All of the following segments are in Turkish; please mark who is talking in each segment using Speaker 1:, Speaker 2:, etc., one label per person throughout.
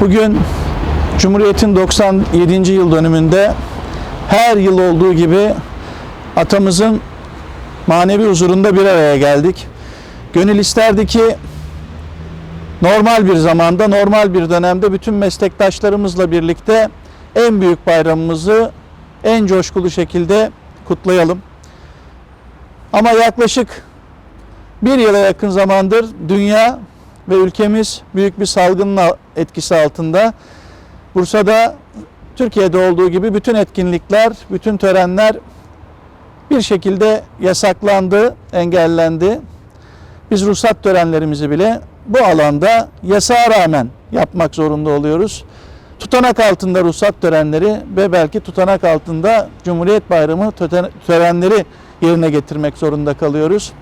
Speaker 1: Bugün Cumhuriyet'in 97. yıl dönümünde her yıl olduğu gibi atamızın manevi huzurunda bir araya geldik. Gönül isterdi ki normal bir zamanda, normal bir dönemde bütün meslektaşlarımızla birlikte en büyük bayramımızı en coşkulu şekilde kutlayalım. Ama yaklaşık bir yıla yakın zamandır dünya ve ülkemiz büyük bir salgının etkisi altında. Bursa'da Türkiye'de olduğu gibi bütün etkinlikler, bütün törenler bir şekilde yasaklandı, engellendi. Biz ruhsat törenlerimizi bile bu alanda yasağa rağmen yapmak zorunda oluyoruz. Tutanak altında ruhsat törenleri ve belki tutanak altında Cumhuriyet Bayramı törenleri yerine getirmek zorunda kalıyoruz.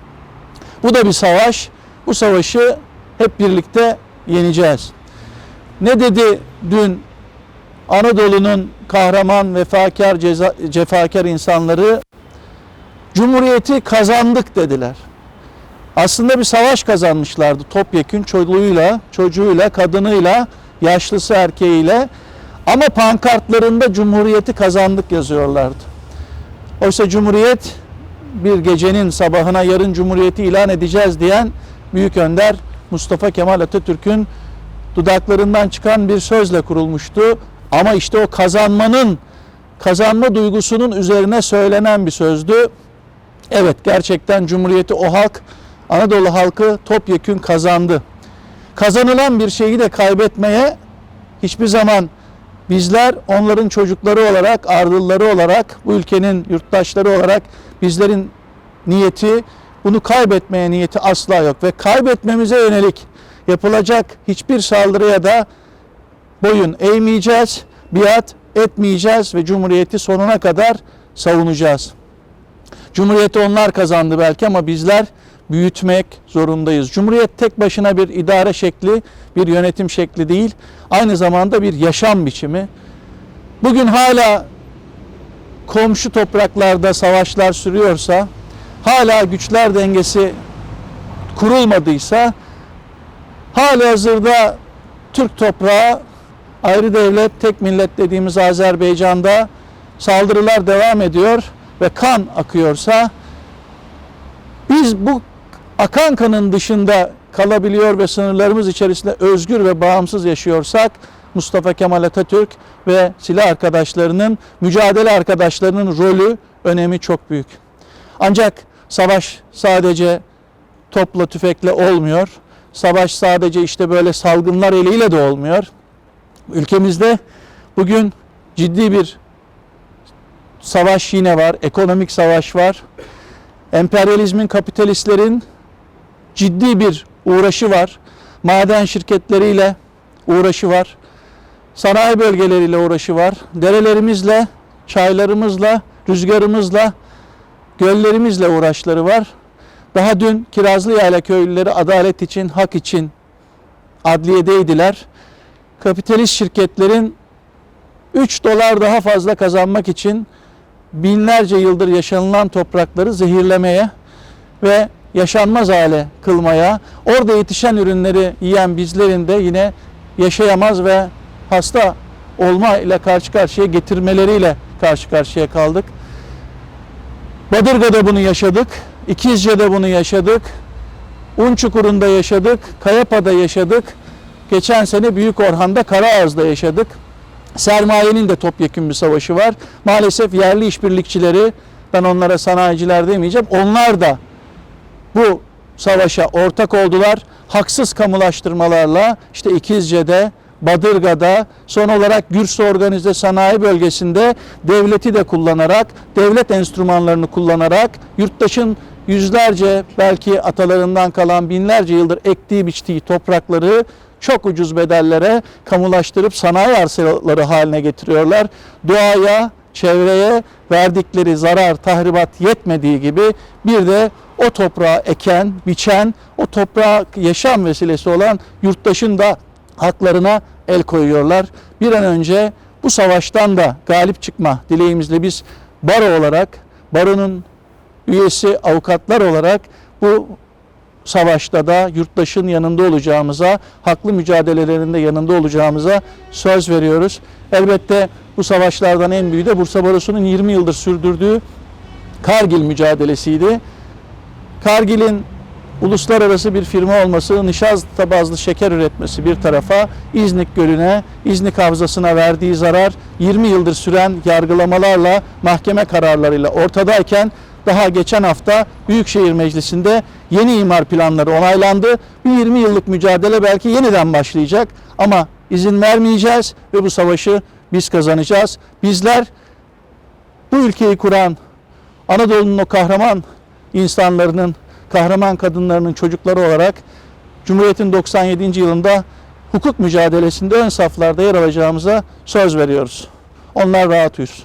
Speaker 1: Bu da bir savaş. Bu savaşı hep birlikte yeneceğiz. Ne dedi dün Anadolu'nun kahraman, vefakar, ceza, cefakar insanları? Cumhuriyeti kazandık dediler. Aslında bir savaş kazanmışlardı topyekün çoluğuyla, çocuğuyla, kadınıyla, yaşlısı erkeğiyle. Ama pankartlarında Cumhuriyeti kazandık yazıyorlardı. Oysa Cumhuriyet bir gecenin sabahına yarın Cumhuriyeti ilan edeceğiz diyen Büyük Önder Mustafa Kemal Atatürk'ün dudaklarından çıkan bir sözle kurulmuştu. Ama işte o kazanmanın, kazanma duygusunun üzerine söylenen bir sözdü. Evet gerçekten Cumhuriyeti o halk, Anadolu halkı topyekün kazandı. Kazanılan bir şeyi de kaybetmeye hiçbir zaman bizler onların çocukları olarak, ardılları olarak, bu ülkenin yurttaşları olarak bizlerin niyeti, bunu kaybetmeye niyeti asla yok. Ve kaybetmemize yönelik yapılacak hiçbir saldırıya da boyun eğmeyeceğiz, biat etmeyeceğiz ve Cumhuriyeti sonuna kadar savunacağız. Cumhuriyeti onlar kazandı belki ama bizler büyütmek zorundayız. Cumhuriyet tek başına bir idare şekli, bir yönetim şekli değil, aynı zamanda bir yaşam biçimi. Bugün hala komşu topraklarda savaşlar sürüyorsa, hala güçler dengesi kurulmadıysa, hala hazırda Türk toprağı ayrı devlet, tek millet dediğimiz Azerbaycan'da saldırılar devam ediyor ve kan akıyorsa biz bu akan kanın dışında kalabiliyor ve sınırlarımız içerisinde özgür ve bağımsız yaşıyorsak Mustafa Kemal Atatürk ve silah arkadaşlarının, mücadele arkadaşlarının rolü, önemi çok büyük. Ancak savaş sadece topla tüfekle olmuyor. Savaş sadece işte böyle salgınlar eliyle de olmuyor. Ülkemizde bugün ciddi bir savaş yine var, ekonomik savaş var. Emperyalizmin, kapitalistlerin ciddi bir uğraşı var. Maden şirketleriyle uğraşı var. Sanayi bölgeleriyle uğraşı var. Derelerimizle, çaylarımızla, rüzgarımızla, göllerimizle uğraşları var. Daha dün Kirazlı Yayla köylüleri adalet için, hak için adliyedeydiler. Kapitalist şirketlerin 3 dolar daha fazla kazanmak için binlerce yıldır yaşanılan toprakları zehirlemeye ve yaşanmaz hale kılmaya, orada yetişen ürünleri yiyen bizlerin de yine yaşayamaz ve hasta olma ile karşı karşıya getirmeleriyle karşı karşıya kaldık. Badırga'da bunu yaşadık, İkizce'de bunu yaşadık, Unçukur'unda yaşadık, Kayapa'da yaşadık, geçen sene Büyük Orhan'da Karaağız'da yaşadık. Sermayenin de topyekun bir savaşı var. Maalesef yerli işbirlikçileri, ben onlara sanayiciler demeyeceğim, onlar da bu savaşa ortak oldular. Haksız kamulaştırmalarla işte İkizce'de, Badırga'da, son olarak Gürs Organize Sanayi Bölgesi'nde devleti de kullanarak, devlet enstrümanlarını kullanarak yurttaşın yüzlerce belki atalarından kalan binlerce yıldır ektiği biçtiği toprakları çok ucuz bedellere kamulaştırıp sanayi arsaları haline getiriyorlar. Doğaya, çevreye verdikleri zarar, tahribat yetmediği gibi bir de o toprağı eken, biçen, o toprağa yaşam vesilesi olan yurttaşın da haklarına el koyuyorlar. Bir an önce bu savaştan da galip çıkma dileğimizle biz baro olarak, baronun üyesi avukatlar olarak bu savaşta da yurttaşın yanında olacağımıza, haklı mücadelelerinde yanında olacağımıza söz veriyoruz. Elbette bu savaşlardan en büyüğü de Bursa Barosu'nun 20 yıldır sürdürdüğü Kargil mücadelesiydi. Kargil'in uluslararası bir firma olması, nişasta bazlı şeker üretmesi bir tarafa, İznik Gölü'ne, İznik Havzası'na verdiği zarar 20 yıldır süren yargılamalarla, mahkeme kararlarıyla ortadayken daha geçen hafta Büyükşehir Meclisi'nde yeni imar planları onaylandı. Bir 20 yıllık mücadele belki yeniden başlayacak ama izin vermeyeceğiz ve bu savaşı biz kazanacağız. Bizler bu ülkeyi kuran Anadolu'nun o kahraman insanlarının, kahraman kadınlarının çocukları olarak Cumhuriyet'in 97. yılında hukuk mücadelesinde ön saflarda yer alacağımıza söz veriyoruz. Onlar rahat uyusun.